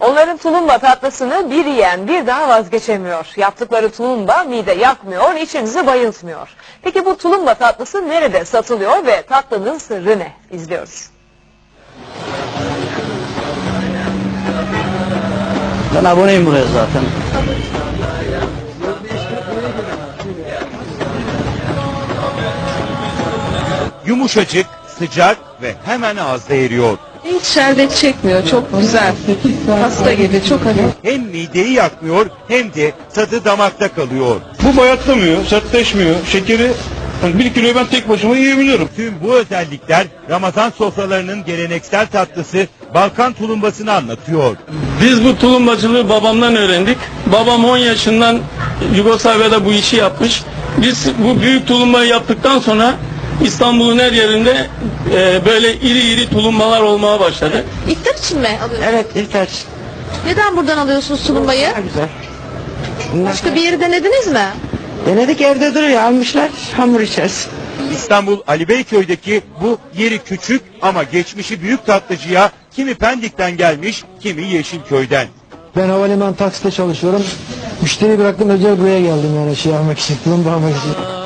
Onların tulumba tatlısını bir yiyen bir daha vazgeçemiyor. Yaptıkları tulumba mide yakmıyor, içinizi bayıltmıyor. Peki bu tulumba tatlısı nerede satılıyor ve tatlının sırrı ne? İzliyoruz. Ben aboneyim buraya zaten. Yumuşacık, sıcak ve hemen ağızda eriyor. Hiç şerbet çekmiyor. Çok güzel. Pasta gibi çok hafif. Hem mideyi yakmıyor hem de tadı damakta kalıyor. Bu bayatlamıyor, sertleşmiyor. Şekeri yani bir kiloyu ben tek başıma yiyebiliyorum. Tüm bu özellikler Ramazan sofralarının geleneksel tatlısı Balkan tulumbasını anlatıyor. Biz bu tulumbacılığı babamdan öğrendik. Babam 10 yaşından Yugoslavya'da bu işi yapmış. Biz bu büyük tulumbayı yaptıktan sonra İstanbul'un her yerinde e, böyle iri iri tulumbalar olmaya başladı. İftar için mi alıyorsunuz? Evet ihtiyaç. Neden buradan alıyorsunuz tulumbayı? Daha güzel. Bunlar Başka bir yeri denediniz mi? Denedik evde duruyor almışlar hamur içeriz. İstanbul Ali Beyköy'deki bu yeri küçük ama geçmişi büyük tatlıcıya kimi Pendik'ten gelmiş, kimi Yeşilköy'den. Ben havaliman takside çalışıyorum. Müşteri bıraktım özel buraya geldim yani şey almak için, tulumba almak için.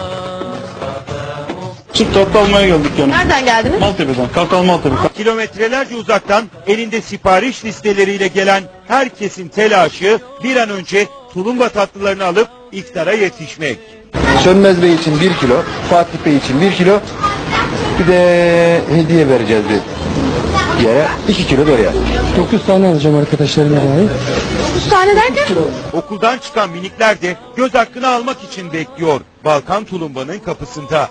Süt tatlı almaya geldik yani. Nereden geldiniz? Maltepe'den, Kartal Maltepe. Kilometrelerce uzaktan elinde sipariş listeleriyle gelen herkesin telaşı bir an önce tulumba tatlılarını alıp iftara yetişmek. Sönmez Bey için 1 kilo, Fatih Bey için 1 kilo, bir de hediye vereceğiz bir yere. 2 kilo da oraya. 9 tane alacağım arkadaşlarıma dair. 9 tane derken? Okuldan çıkan minikler de göz hakkını almak için bekliyor Balkan tulumbanın kapısında.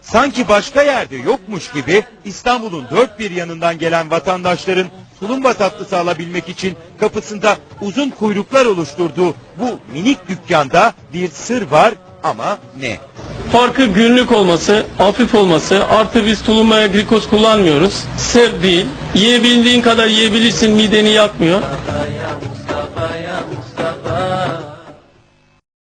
Sanki başka yerde yokmuş gibi İstanbul'un dört bir yanından gelen vatandaşların tulumba tatlısı alabilmek için kapısında uzun kuyruklar oluşturduğu bu minik dükkanda bir sır var ama ne? Farkı günlük olması, hafif olması, artı biz tulumbaya glikoz kullanmıyoruz. Sır değil. Yiyebildiğin kadar yiyebilirsin, mideni yakmıyor.